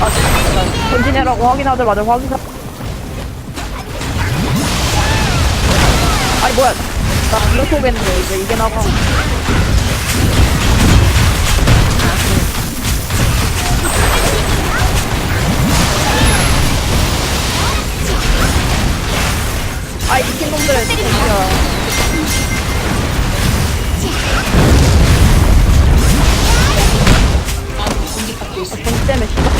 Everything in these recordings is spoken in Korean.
아, 잠깐만. 전진해라고 확인하자마자 확인하. 아니, 뭐야. 나 이렇게 오겠는데, 이제 이게 나가. 아이, 미친 놈들, 진짜. 아군이 공격받고 있습니다. 전지 때문에 씨발.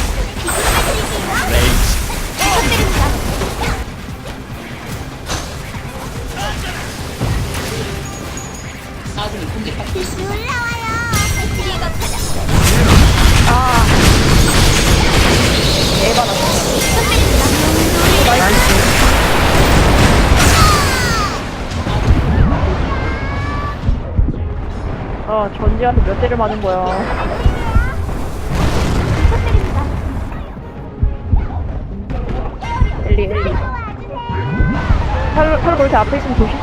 공격받고 있습니다. 아. 에바 전지한테 몇 대를 맞은 거야. 엘리, 엘리. 탈, 탈 그렇게 앞에 있으면 조심.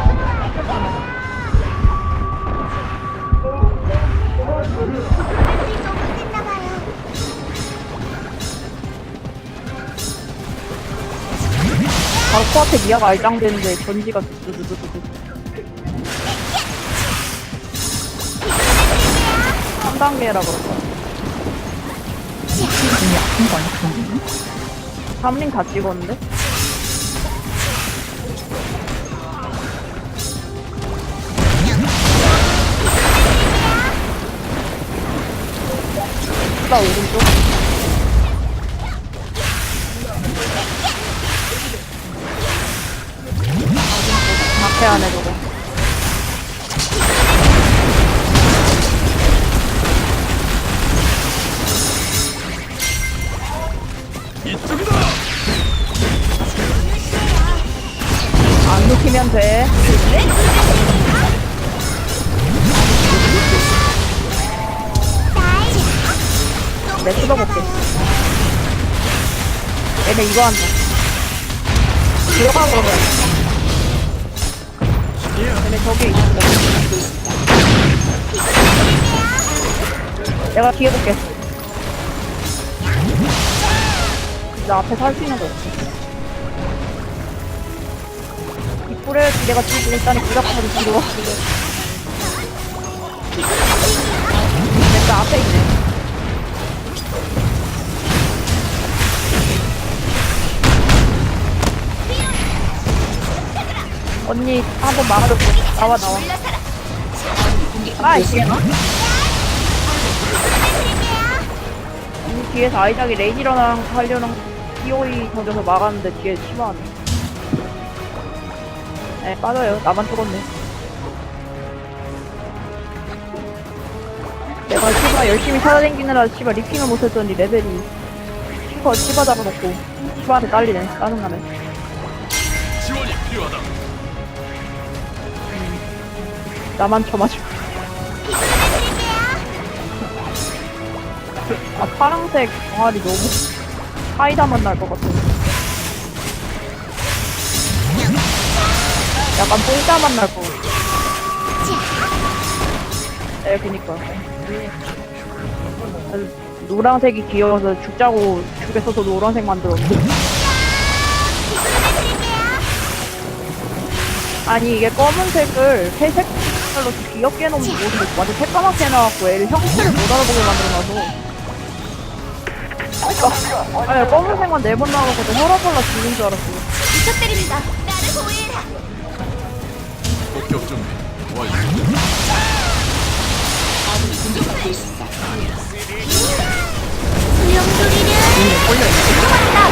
바로 코앞에 미아가 알짱되는데 전지가 두두두두두. 3단계라 그럴까? 기분이 아픈 거 아니야, 그런 거는? 3링 다 찍었는데? 나 오른쪽. 앞에 안에 저거. 안 눕히면 돼. 내 뜯어볼게. 얘네 이거 한다. 들어가 그러면. 얘네 저기 있어. 내가 뒤에 볼게. 나 앞에 살수 있는 거 없어. 이 뿔에 내가 지금 일단은 구닥하고 뒤로 와. 내가 앞에 있네. 언니 한 번 막아줬고 나와 나와. 아 있습니다. 이게 언니 뒤에서 아이작이 레이지러랑 하려는 POE 던져서 막았는데 뒤에 심하네. 네 빠져요. 나만 죽었네. 내가 시바 열심히 찾아다니느라 시바 리핑을 못했더니 레벨이 슈퍼 시바 잡아놓고 시바한테 딸리네. 짜증나네. 지원이 필요하다. 나만 쳐맞아. 아, 파랑색 동아리 너무 사이다 만 날 것 같아. 약간 뽕짜만 날것 같아. 네, 그니까. 노란색이 귀여워서 죽자고 죽였어서 노란색 만들었는데. 아니 이게 검은색을 회색 색깔로 귀엽게 해놓은 모습을 완전 새까맣게 해놔갖고 애를 형태를 못 알아보게 만들어놔서 그러니까 아니 검은색만 네 번 나와갖고 혈압 올라 죽는 줄 알았어 부탁드립니다. 나를 보호해라. 목격 준비 집중한다.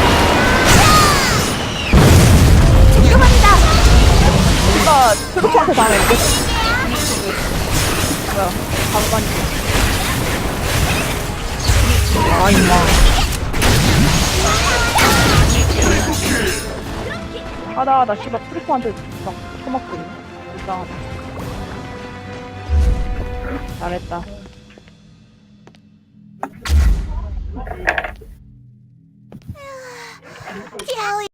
집중한다. 뭔가 트루프한테 당했는데 뭐야 잠깐 아, 임마. 하다 하다 씨발 트루프한테 막 처맞고 이상하다. 잘했다